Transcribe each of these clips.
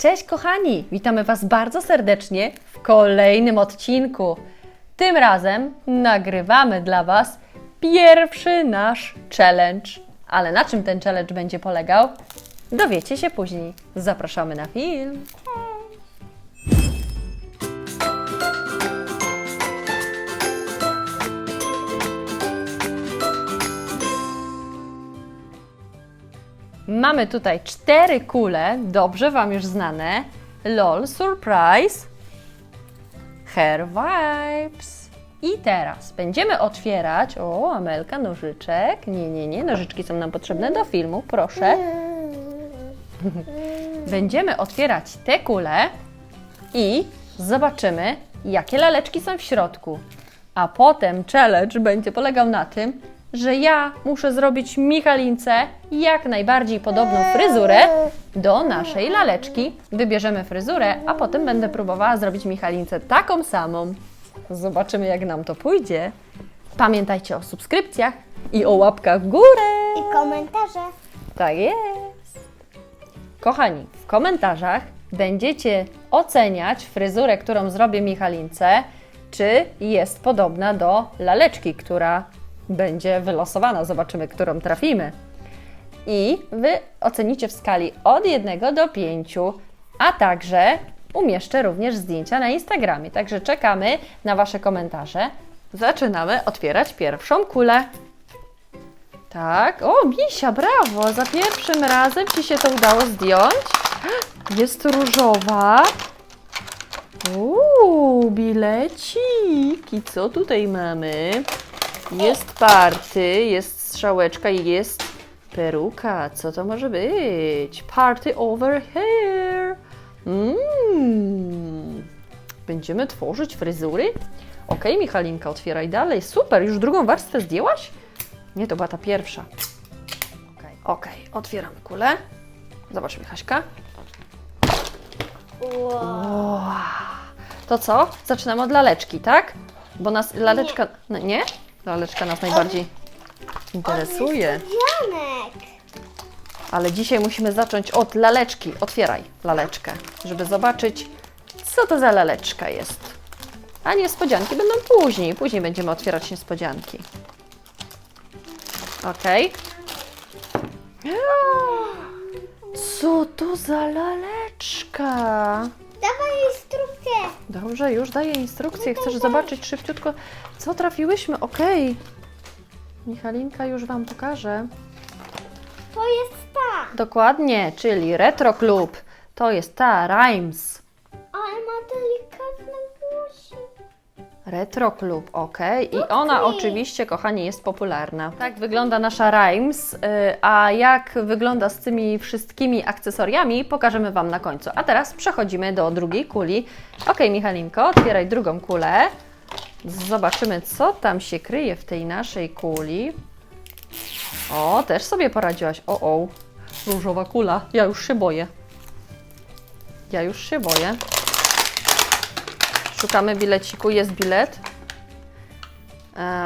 Cześć kochani, witamy Was bardzo serdecznie w kolejnym odcinku. Tym razem nagrywamy dla Was pierwszy nasz challenge. Ale na czym ten challenge będzie polegał? Dowiecie się później. Zapraszamy na film. Mamy tutaj cztery kule, dobrze Wam już znane. LOL Surprise, Hair Vibes. I teraz będziemy otwierać. O, Amelka, nożyczek. Nie, nie, nie, nożyczki są nam potrzebne do filmu, proszę. Będziemy otwierać te kule i zobaczymy, jakie laleczki są w środku. A potem challenge będzie polegał na tym, że ja muszę zrobić Michalince jak najbardziej podobną fryzurę do naszej laleczki. Wybierzemy fryzurę, a potem będę próbowała zrobić Michalince taką samą. Zobaczymy, jak nam to pójdzie. Pamiętajcie o subskrypcjach i o łapkach w górę. I komentarze. Tak jest. Kochani, w komentarzach będziecie oceniać fryzurę, którą zrobię Michalince, czy jest podobna do laleczki, która będzie wylosowana. Zobaczymy, którą trafimy. I Wy ocenicie w skali od 1 do 5, a także umieszczę również zdjęcia na Instagramie. Także czekamy na Wasze komentarze. Zaczynamy otwierać pierwszą kulę. Tak, o Misia, brawo! Za pierwszym razem Ci się to udało zdjąć. Jest różowa. Uuu, bilecik. I co tutaj mamy? Jest party, jest strzałeczka i jest peruka. Co to może być? Party over here. Mm. Będziemy tworzyć fryzury? Okej, Michalinka, otwieraj dalej. Super, już drugą warstwę zdjęłaś? Nie, to była ta pierwsza. Okej, okej, otwieramy kulę. Zobacz, Michaśka. Wow. To co? Zaczynamy od laleczki, tak? Bo nas laleczka... No, nie? Laleczka nas najbardziej interesuje. Janek. Ale dzisiaj musimy zacząć od laleczki. Otwieraj laleczkę, żeby zobaczyć, co to za laleczka jest. A niespodzianki będą później. Później będziemy otwierać niespodzianki. Ok. Co to za laleczka? Instrukcję. Dobrze, już daję instrukcję. Chcesz zobaczyć szybciutko, co trafiłyśmy? Okej. Michalinka już Wam pokaże. To jest ta. Dokładnie, czyli Retro Club. To jest ta Rhymes. Retro Club, ok. I ona oczywiście, kochani, jest popularna. Tak wygląda nasza Rhymes, y, a jak wygląda z tymi wszystkimi akcesoriami, pokażemy Wam na końcu. A teraz przechodzimy do drugiej kuli. Ok, Michalinko, otwieraj drugą kulę. Zobaczymy, co tam się kryje w tej naszej kuli. O, też sobie poradziłaś. O, o, różowa kula. Ja już się boję. Ja już się boję. Szukamy bileciku. Jest bilet.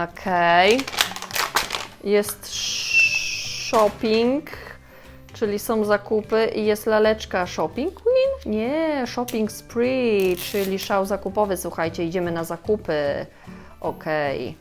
Okej. Jest shopping, czyli są zakupy i jest laleczka shopping queen? Nie, shopping spree, czyli szał zakupowy. Słuchajcie, idziemy na zakupy. Okej.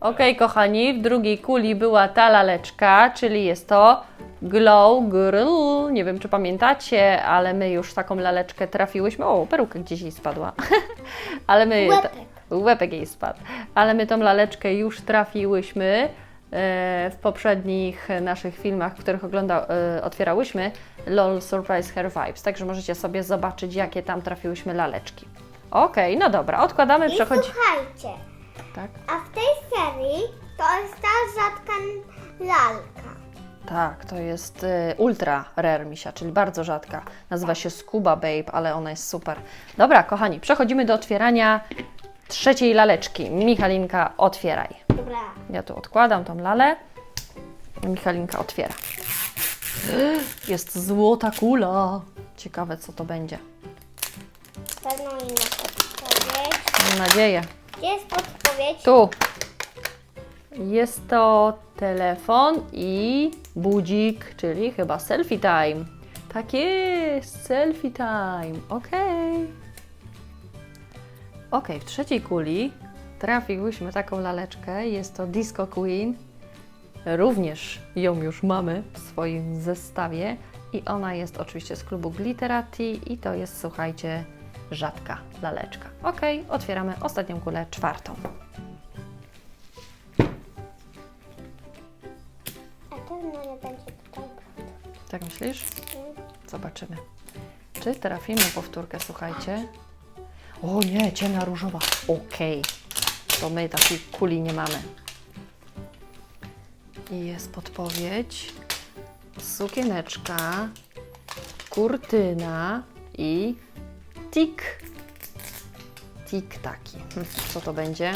Okej, kochani, w drugiej kuli była ta laleczka, czyli jest to Glow Grill. Nie wiem, czy pamiętacie, ale my już taką laleczkę trafiłyśmy. O, peruka gdzieś jej spadła. ale my. Łepek. Łepek jej spadł. Ale my tą laleczkę już trafiłyśmy e, w poprzednich naszych filmach, w których ogląda, e, otwierałyśmy LOL Surprise Hair Vibes. Także możecie sobie zobaczyć, jakie tam trafiłyśmy laleczki. Okej, no dobra, odkładamy, I przechodzi. słuchajcie, Tak, a w tej serii to jest ta rzadka lalka. Tak, to jest e, ultra rare misia, czyli bardzo rzadka. Nazywa się Scuba Babe, ale ona jest super. Dobra, kochani, przechodzimy do otwierania trzeciej laleczki. Michalinka, otwieraj. Dobra. Ja tu odkładam tą lalę. Michalinka otwiera. Jest złota kula. Ciekawe, co to będzie. Pewno inna podpowiedź. Mam nadzieję. Gdzie jest podpowiedź? Tu. Jest to telefon i budzik, czyli chyba selfie time. Tak jest, selfie time. Okej. Okej, w trzeciej kuli trafiłyśmy taką laleczkę. Jest to Disco Queen. Również ją już mamy w swoim zestawie. I ona jest oczywiście z klubu Glitterati i to jest, słuchajcie, rzadka laleczka. Ok, otwieramy ostatnią kulę, czwartą. Będzie tutaj Tak myślisz? prawda. Zobaczymy. Czy trafimy powtórkę, słuchajcie? O nie, ciemna różowa. Okej, to my takiej kuli nie mamy. I jest podpowiedź. Sukieneczka, kurtyna i tik. Tik taki. Hm, Co to będzie?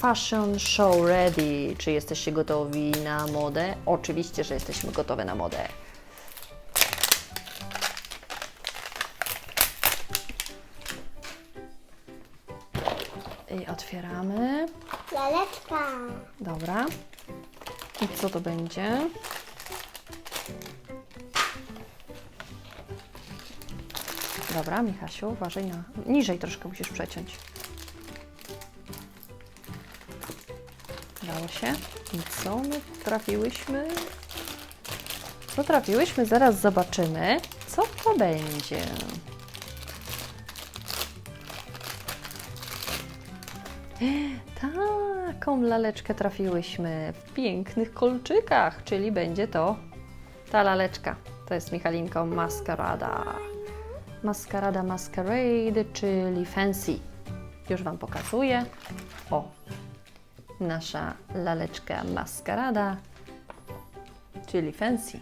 Fashion show ready. Czy jesteście gotowi na modę? Oczywiście, że jesteśmy gotowe na modę. I otwieramy. Laleczka. Dobra. I co to będzie? Dobra, Michasiu, uważaj na... Niżej troszkę musisz przeciąć. I co my trafiłyśmy? Co trafiłyśmy? Zaraz zobaczymy, co to będzie. Taką laleczkę trafiłyśmy w pięknych kolczykach, czyli będzie to ta laleczka. To jest Michalinką Maskarada. Maskarada Masquerade, czyli Fancy. Już Wam pokazuję. O, nasza laleczka Maskarada, czyli Fancy.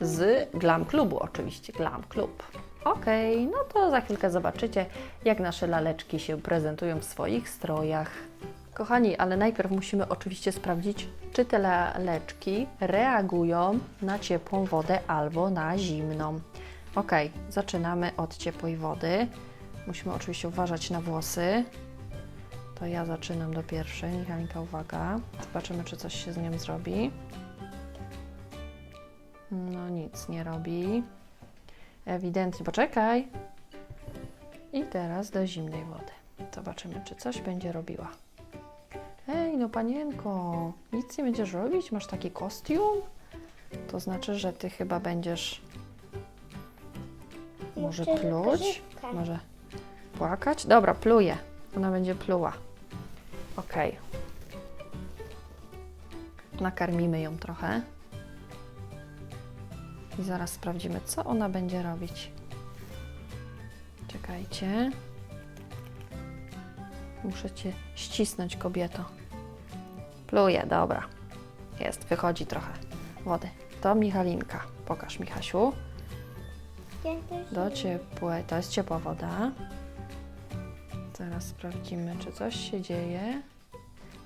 Z Glam Clubu, oczywiście, Glam Club. Okej, no to za chwilkę zobaczycie, jak nasze laleczki się prezentują w swoich strojach. Kochani, ale najpierw musimy oczywiście sprawdzić, czy te laleczki reagują na ciepłą wodę albo na zimną. Ok, zaczynamy od ciepłej wody. Musimy oczywiście uważać na włosy. To ja zaczynam do pierwszej. Michalinka, uwaga. Zobaczymy, czy coś się z nią zrobi. No nic nie robi. Ewidentnie, poczekaj. I teraz do zimnej wody. Zobaczymy, czy coś będzie robiła. Ej, no panienko, nic nie będziesz robić? Masz taki kostium? To znaczy, że ty chyba będziesz może Jeszcze pluć? Może płakać? Dobra, pluje. Ona będzie pluła. Okej. Nakarmimy ją trochę. I zaraz sprawdzimy, co ona będzie robić. Czekajcie. Muszę cię ścisnąć, kobieto. Pluje, dobra. Jest, wychodzi trochę wody. To Michalinka. Pokaż, Michasiu. Do ciepłej, to jest ciepła woda. Zaraz sprawdzimy, czy coś się dzieje.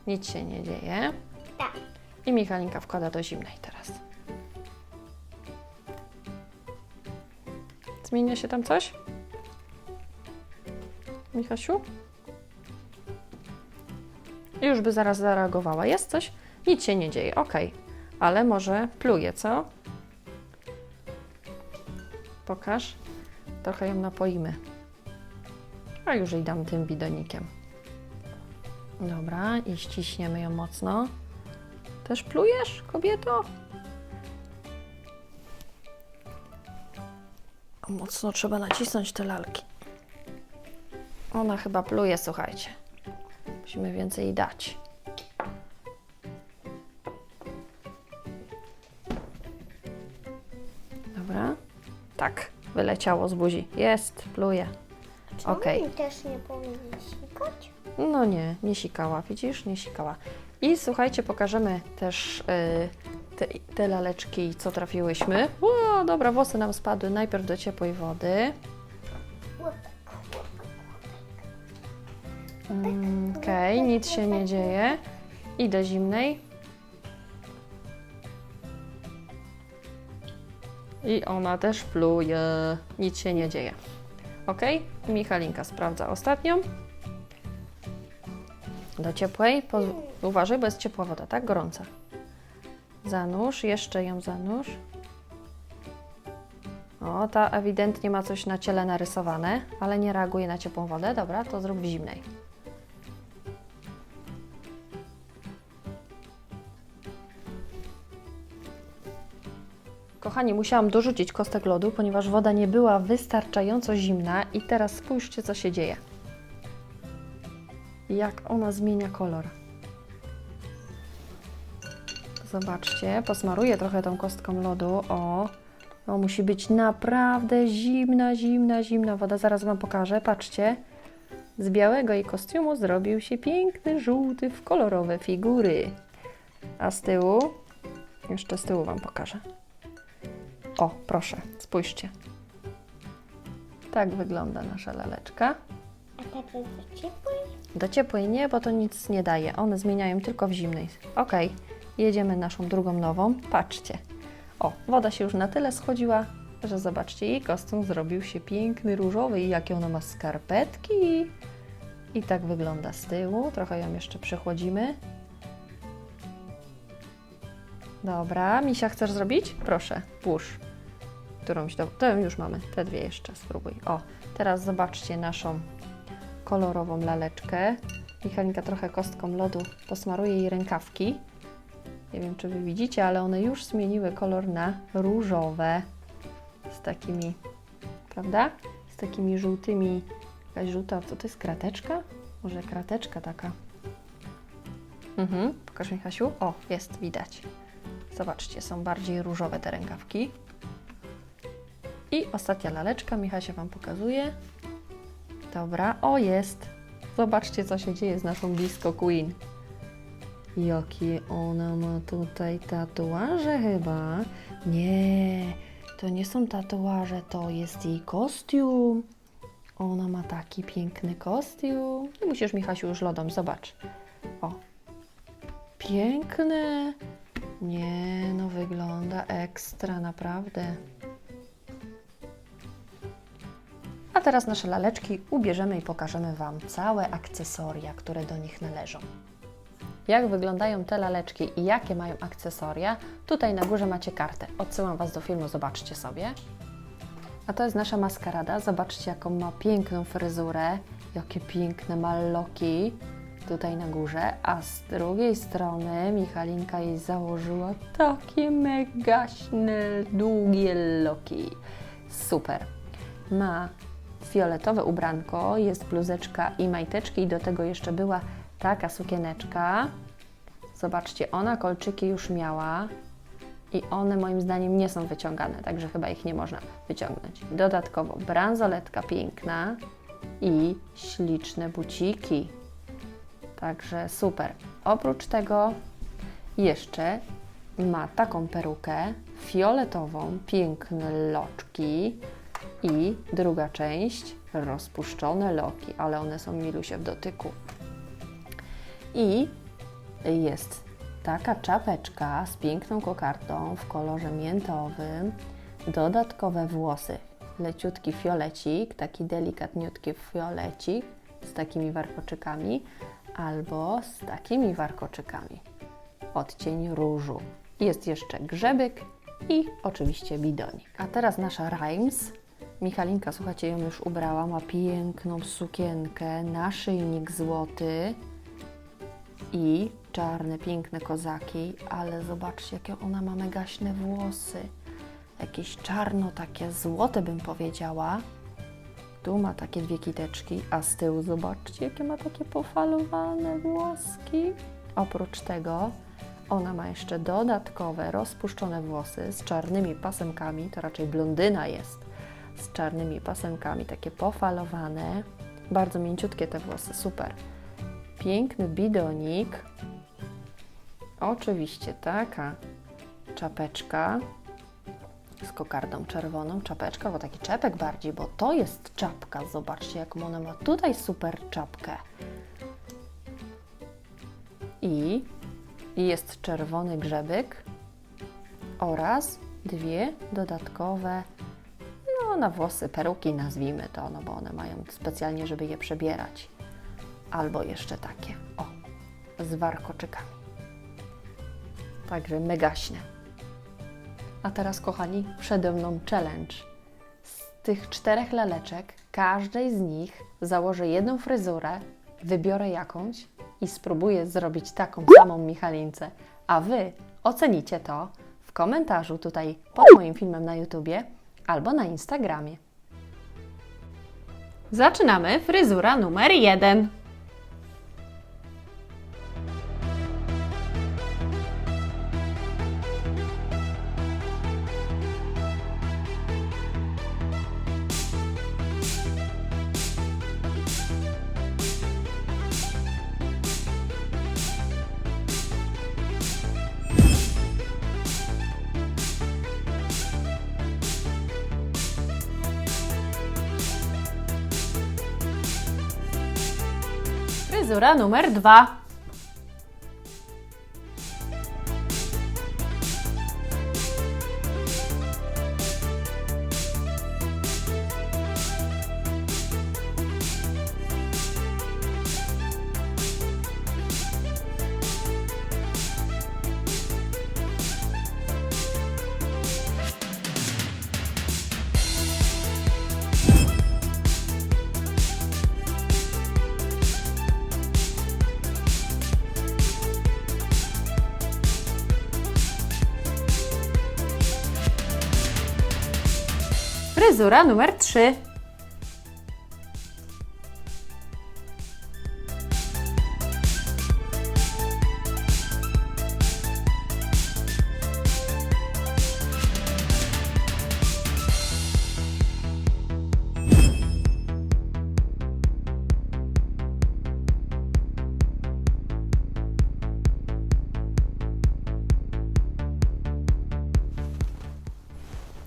Nic się nie dzieje. Tak. I Michalinka wkłada do zimnej teraz. Zmienia się tam coś? Michasiu? Już by zaraz zareagowała. Jest coś? Nic się nie dzieje, ok. Ale może pluje, co? Pokaż. Trochę ją napoimy. Już dam tym bidonikiem. Dobra, i ściśniemy ją mocno. Też plujesz, kobieto? Mocno trzeba nacisnąć te lalki. Ona chyba pluje, słuchajcie. Musimy więcej dać. Dobra. Tak, wyleciało z buzi. Jest, pluje. Czemu Okej. mi też nie powinien sikać? No nie, nie sikała, widzisz? Nie sikała. I słuchajcie, pokażemy też y, te, te laleczki, co trafiłyśmy. O, dobra, włosy nam spadły najpierw do ciepłej wody. Łapek. Mm, Okej, nic się nie dzieje. I do zimnej. I ona też pluje. Nic się nie dzieje. Ok? Michalinka sprawdza ostatnią. Do ciepłej. Po, uważaj, bo jest ciepła woda, tak? Gorąca. Zanurz, jeszcze ją zanurz. O, ta ewidentnie ma coś na ciele narysowane, ale nie reaguje na ciepłą wodę. Dobra, to zrób w zimnej. Kochani, musiałam dorzucić kostek lodu, ponieważ woda nie była wystarczająco zimna i teraz spójrzcie, co się dzieje. Jak ona zmienia kolor. Zobaczcie, posmaruję trochę tą kostką lodu. O, o, musi być naprawdę zimna, zimna, zimna woda. Zaraz Wam pokażę. Patrzcie. Z białego jej kostiumu zrobił się piękny, żółty, w kolorowe figury. A z tyłu, jeszcze z tyłu Wam pokażę. O, proszę, spójrzcie. Tak wygląda nasza laleczka. A tak jest do ciepłej? Do ciepłej nie, bo to nic nie daje. One zmieniają tylko w zimnej. Ok, jedziemy naszą drugą nową. Patrzcie. O, woda się już na tyle schodziła, że zobaczcie, jej kostium zrobił się piękny, różowy i jakie ona ma skarpetki. I tak wygląda z tyłu. Trochę ją jeszcze przechłodzimy. Dobra, Misia, chcesz zrobić? Proszę, włóż. Którąś do... To już mamy, te dwie jeszcze spróbuj. O, teraz zobaczcie naszą kolorową laleczkę. Michalinka trochę kostką lodu posmaruje jej rękawki. Nie wiem, czy Wy widzicie, ale one już zmieniły kolor na różowe. Z takimi, prawda? Z takimi żółtymi. Jakaś żółta, co to jest? Krateczka? Może krateczka taka. Mhm, pokaż Michasiu. O, jest, widać. Zobaczcie, są bardziej różowe te rękawki. I ostatnia laleczka, Michasia Wam pokazuje. Dobra, o jest. Zobaczcie, co się dzieje z naszą Disco Queen. Jakie ona ma tutaj tatuaże chyba? Nie, to nie są tatuaże, to jest jej kostium. Ona ma taki piękny kostium. Nie musisz, Michasiu, już lodom, zobacz. O, piękne. Nie, no wygląda ekstra, naprawdę. A teraz nasze laleczki ubierzemy i pokażemy Wam całe akcesoria, które do nich należą. Jak wyglądają te laleczki i jakie mają akcesoria, tutaj na górze macie kartę. Odsyłam Was do filmu, zobaczcie sobie. A to jest nasza maskarada. Zobaczcie, jaką ma piękną fryzurę, jakie piękne malloki tutaj na górze, a z drugiej strony Michalinka jej założyła takie megaśne, długie loki. Super. Ma fioletowe ubranko, jest bluzeczka i majteczki i do tego jeszcze była taka sukieneczka. Zobaczcie, ona kolczyki już miała i one moim zdaniem nie są wyciągane, także chyba ich nie można wyciągnąć. Dodatkowo bransoletka piękna i śliczne buciki. Także super. Oprócz tego jeszcze ma taką perukę fioletową, piękne loczki i druga część rozpuszczone loki, ale one są milusie w dotyku. I jest taka czapeczka z piękną kokardą w kolorze miętowym, dodatkowe włosy, leciutki fiolecik, taki delikatniutki fiolecik z takimi warkoczykami albo z takimi warkoczykami. Odcień różu. Jest jeszcze grzebyk i oczywiście bidonik. A teraz nasza Rhymes. Michalinka, słuchajcie, ją już ubrała, ma piękną sukienkę, naszyjnik złoty i czarne, piękne kozaki, ale zobaczcie, jakie ona ma megaśne włosy. Jakieś czarno, takie złote bym powiedziała. Tu ma takie dwie kiteczki, a z tyłu zobaczcie, jakie ma takie pofalowane włoski. Oprócz tego ona ma jeszcze dodatkowe rozpuszczone włosy z czarnymi pasemkami, to raczej blondyna jest, z czarnymi pasemkami, takie pofalowane. Bardzo mięciutkie te włosy, super. Piękny bidonik. Oczywiście taka czapeczka z kokardą czerwoną, czapeczka, bo taki czepek bardziej, bo to jest czapka. Zobaczcie, jaką ona ma tutaj super czapkę. I i jest czerwony grzebyk oraz dwie dodatkowe, no na włosy peruki nazwijmy to, no bo one mają specjalnie, żeby je przebierać. Albo jeszcze takie, o, z warkoczykami. Także megaśne. A teraz, kochani, przede mną challenge. tych czterech laleczek, każdej z nich założę jedną fryzurę, wybiorę jakąś i spróbuję zrobić taką samą Michalince. A Wy ocenicie to w komentarzu tutaj pod moim filmem na YouTubie albo na Instagramie. Zaczynamy fryzura numer jeden. Fryzura numer dwa. Fryzura numer trzy.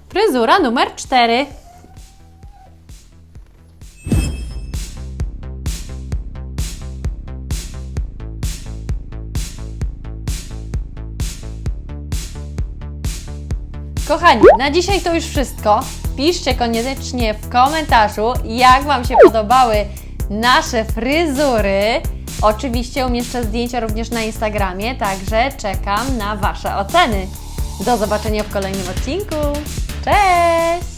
Fryzura numer cztery. Kochani, na dzisiaj to już wszystko. Piszcie koniecznie w komentarzu, jak Wam się podobały nasze fryzury. Oczywiście umieszczę zdjęcia również na Instagramie, także czekam na Wasze oceny. Do zobaczenia w kolejnym odcinku. Cześć!